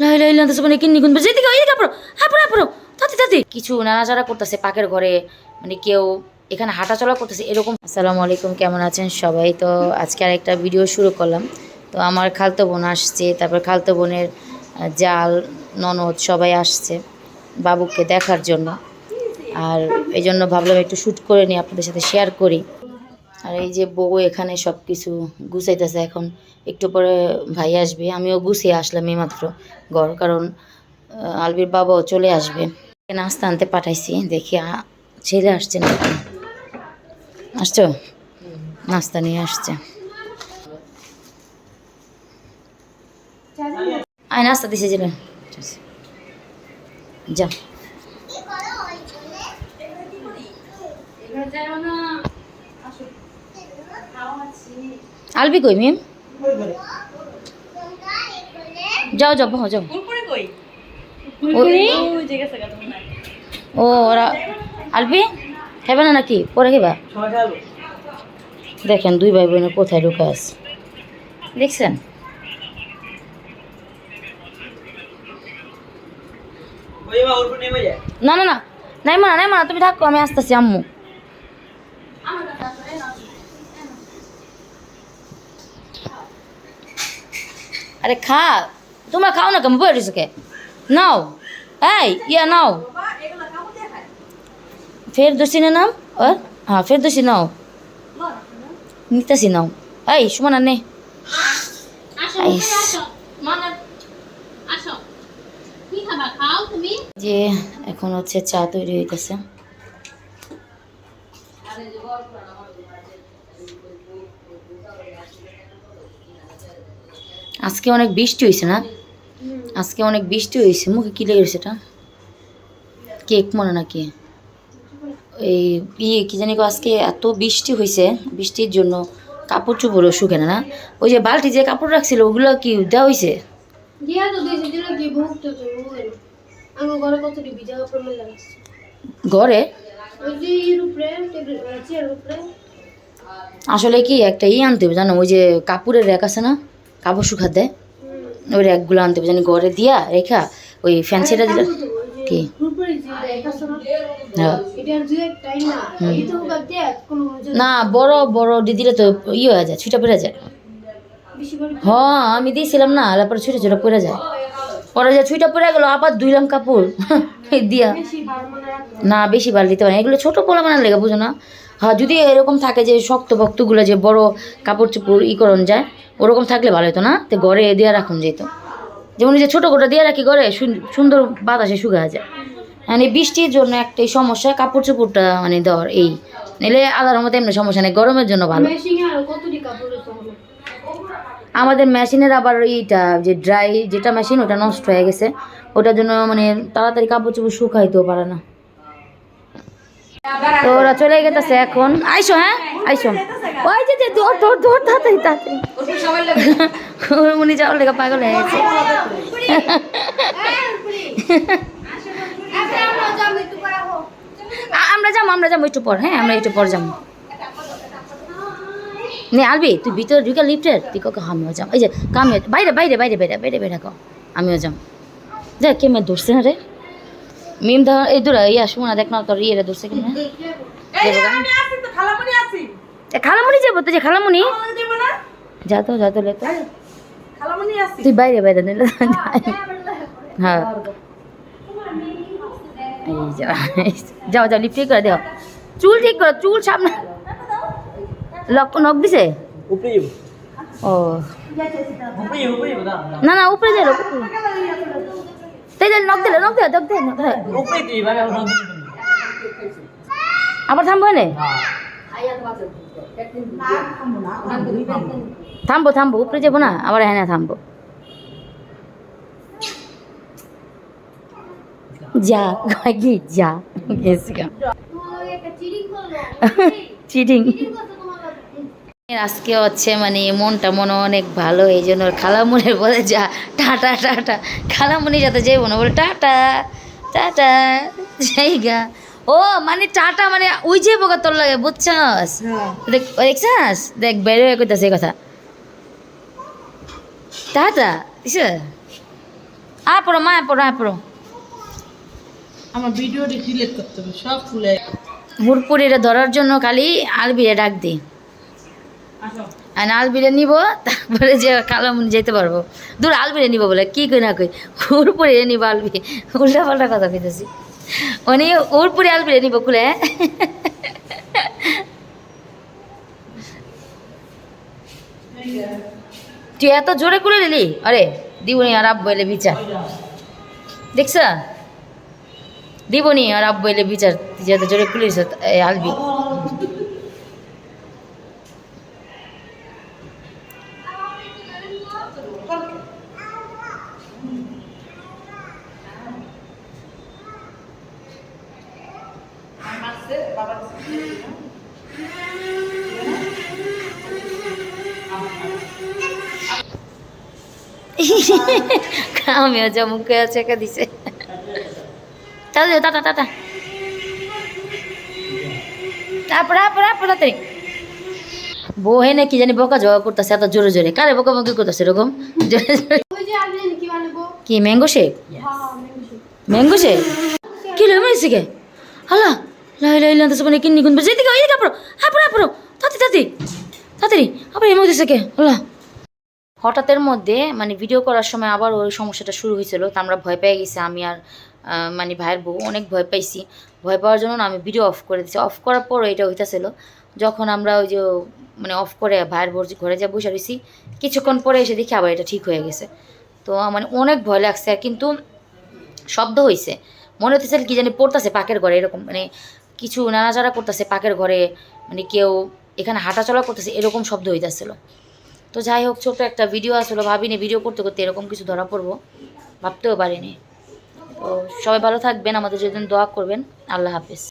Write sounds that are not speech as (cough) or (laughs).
লাই লাই লাই মানে কিন্নি কিনবে যেদিকে ওই দিকে হাপড়ো হাপড়ো তাতে তাতে। কিছু নাড়াচাড়া করতেছে পাকের ঘরে। মানে কেউ এখানে হাঁটাচলা করতেছে, এরকম। আসসালামু আলাইকুম, কেমন আছেন সবাই? তো আজকে আর একটা ভিডিও শুরু করলাম। তো আমার খালতো বোন আসছে, তারপর খালতো বোনের জাল, ননদ সবাই আসছে বাবুকে দেখার জন্য। আর এই জন্য ভাবলাম একটু শ্যুট করে নিই, আপনাদের সাথে শেয়ার করি। আর এই যে বউ এখানে সব কিছু গুছাইতেছে এখন, একটু পরে ভাই আসবে। আমিও গুছিয়ে আসলাম এইমাত্র ঘর, কারণ আলবির বাবাও চলে আসবে। নাস্তা আনতে পাঠাইছি, দেখি ছেলে আসছে না আসছো? নাস্তা নিয়ে আসছে। আয়, নাস্তা দিছে যা আলবি কই মিম? যাও যাও বাহ, যাও। ও ওরা আলবি? খাবে না নাকি? পরে খাবা দেখেন দুই ভাই বোনের কোথায় ঢুকে আছে। দেখছেন? না না না। নাই মা নাই মা তুমি থাকো আমি আসতেছি আম্মু। আরে খা তোমরা খাও না কেমন রয়েছে কে নাও। এই ইয়া নাও। ফের দোষী না নাম? ওর হ্যাঁ ফের দোষী নাও। নিতেছি নাও। এই সুমনা নে। যে এখন হচ্ছে চা তৈরি হইতেছে। আজকে অনেক বৃষ্টি হয়েছে না? আজকে অনেক বৃষ্টি হয়েছে মুখে কি লেগেছে এটা? কেক মনে নাকি? এই ইয়ে কি জানি আজকে এত বৃষ্টি হয়েছে বৃষ্টির জন্য কাপড় চোপড়ও শুকে না? ওই যে বালতি যে কাপড় রাখছিল ওগুলো কি দেওয়া হয়েছে ঘরে আসলে কি একটা ই আনতে হবে জানো? ওই যে কাপড়ের র্যাক আছে না? কাপড় শুকাত দেয়। ওই র্যাকগুলো আনতে হবে জানি ঘরে দিয়া রেখা ওই ফ্যান্সিটা দিলে কি? হ্যাঁ। না বড় বড় দিয়ে দিলে তো ইয়ে হয়ে যায় ছুটা পড়ে যায়। হ্যাঁ আমি দিয়েছিলাম না তারপরে ছুটে ছুটে পড়ে যায়। পরে যে ছুটা পড়ে গেলো আবার ধুইলাম কাপড়। (laughs) দিয়া। মনে না বেশি বার দিতে পারে এগুলো ছোটো পোলা বানার লেগে বুঝো না। হ্যাঁ যদি এরকম থাকে যে শক্ত ভক্তগুলো যে বড় কাপড় চোপড় ই করন যায় ওরকম থাকলে ভালো হতো না? তো ঘরে দিয়ে রাখুন যেত যেমন যে ছোটো কোটা দিয়ে রাখি ঘরে সুন- সুন্দর বাতাসে শুকা যায়। মানে বৃষ্টির জন্য একটাই সমস্যা কাপড় চোপড়টা মানে দেওয়ার এই। নিলে আলাদার মতো এমনি সমস্যা নেই গরমের জন্য ভালো। আমাদের মেশিনের আবার এইটা যে ড্রাই যেটা মেশিন ওটা নষ্ট হয়ে গেছে। ওটার জন্য মানে তাড়াতাড়ি কাপড় চোপড় শুকাইতেও পারে না। তো চলে গেতেছে এখন। আইসো হ্যাঁ? আইসো। ওই যে দৌড় দৌড় দৌড়, তাড়াতাড়ি তাড়াতাড়ি। (laughs) মনে যাওয়ার লেগে পাগল হয়ে গেছে। (laughs) আমরা যাব আমরা যাব একটু পর হ্যাঁ? আমরা একটু পর যাব। নে, আলবি, তুই ভিতরে ঢুকে লিফটের তুই কাউকে আমিও যাম এই যে কামে বাইরে বাইরে বাইরে বাইরে বাইরে বাইরে কাও আমিও যাম দেখ, কে মেয়ে ধরছে না রে? মিম ধর এই দূর ইয়া শুনো না দেখ না তোর ইয়ে ধরছে কি না যাব গা। এ, খালামুনি যাব তো যে খালামুনি? যা তো যা তো লে তো। তুই বাইরে বাইরে নিলে হ্যাঁ এই যা যাও যাও লিফট ঠিক করে দেও চুল ঠিক করো চুল সামনে। লক নক দিছে? ও। না না উপরে যাই তাই যাই নক দিলে নক দিলে নক দিলে আবার থামবো না? থামবো থামবো উপরে যাব না আবার হ্যাঁ থামবো। যা কয় যা গেছি গা তোমার একটা চিড়িং করল। চিটিং। আজকে হচ্ছে মানে মনটা মনে অনেক ভালো এই জন্য ওর খালামুনির বলে যা টাটা টাটা খালামুনি যাতে যাইব মনে বলে টাটা টাটা জায়গা। ও মানে টাটা মানে ওই যে বোকা তোর লাগে বুঝছস? দেখ দেখছস? দেখ বের হয়ে কইতাছে এই কথা। টাটা আ পড়ো মা পড়ো আ পড়ো। আমার ভিডিওটি ডিলিট করতে হবে সব হুড়পুরিরে ধরার জন্য খালি আলবিরে ডাক দিই আর আলবিরে নিব, তারপরে যে কালামুনি যেতে পারব। দূর আলবিরে নিব বলে, কি কই না কই হুড়পুরিরে নিব আলবি উল্টা পাল্টা কথা কইতেছি। উনি হুড়পুরি আলবিরে নিব খুলে? তুই এত জোরে খুলে নিলি? আরে, দিবনি আর আব্বু এলে বিচার। দেখছ? দিবনি আর আব্বু এলে বিচার, তুই এত জোরে খুলিস আলবি। আমিও যা মুখে আছে একা দিছে। তাহলে টাটা টাটা তারপরে তারপরে তাড়াতাড়ি। বউ হে নাকি জানি বোকা জবা করতেছে এত জোরে জোরে। কারে বোকা বকি করতেছে এরকম? জোরে জোরে। কি আনব কি ম্যাঙ্গো শেক? হ্যাঁ ম্যাঙ্গো শেক। কি লো মেরেছে কে লাই লান্তে সবনে কিন্নি গুনবে যেতে গো এই কাপড় হাপড় হাপড় তাতি তাতি তাড়াতাড়ি আবার এমন দিছে কে, হালা। হঠাৎের মধ্যে মানে ভিডিও করার সময় আবার ওই সমস্যাটা শুরু হয়েছিল, তো আমরা ভয় পেয়ে গেছি, আমি আর মানে ভাইয়ের বউ, অনেক ভয় পাইছি। ভয় পাওয়ার জন্য আমি ভিডিও অফ করে দিচ্ছি অফ করার পর এটা হইতাছিল, যখন আমরা ওই যে মানে অফ করে ভাইয়ের বউ ঘরে যা বসে রয়েছি কিছুক্ষণ পরে এসে দেখি আবার এটা ঠিক হয়ে গেছে। তো মানে অনেক ভয় লাগছে, কিন্তু শব্দ হয়েছে মনে হতেছে কি জানি পড়তেছে পাকের ঘরে, এরকম মানে কিছু নাড়াচাড়া করতেছে পাকের ঘরে মানে কেউ এখানে হাঁটাচলা করতেছে, এরকম শব্দ হইতেছিল। তো যাই হোক ছোট একটা ভিডিও আসলো, ভাবিনি ভিডিও করতে করতে এরকম কিছু ধরা পড়ব, ভাবতেও পারিনি। তো সবাই ভালো থাকবেন, আমাদের যেদিন দোয়া করবেন। আল্লাহ হাফিজ।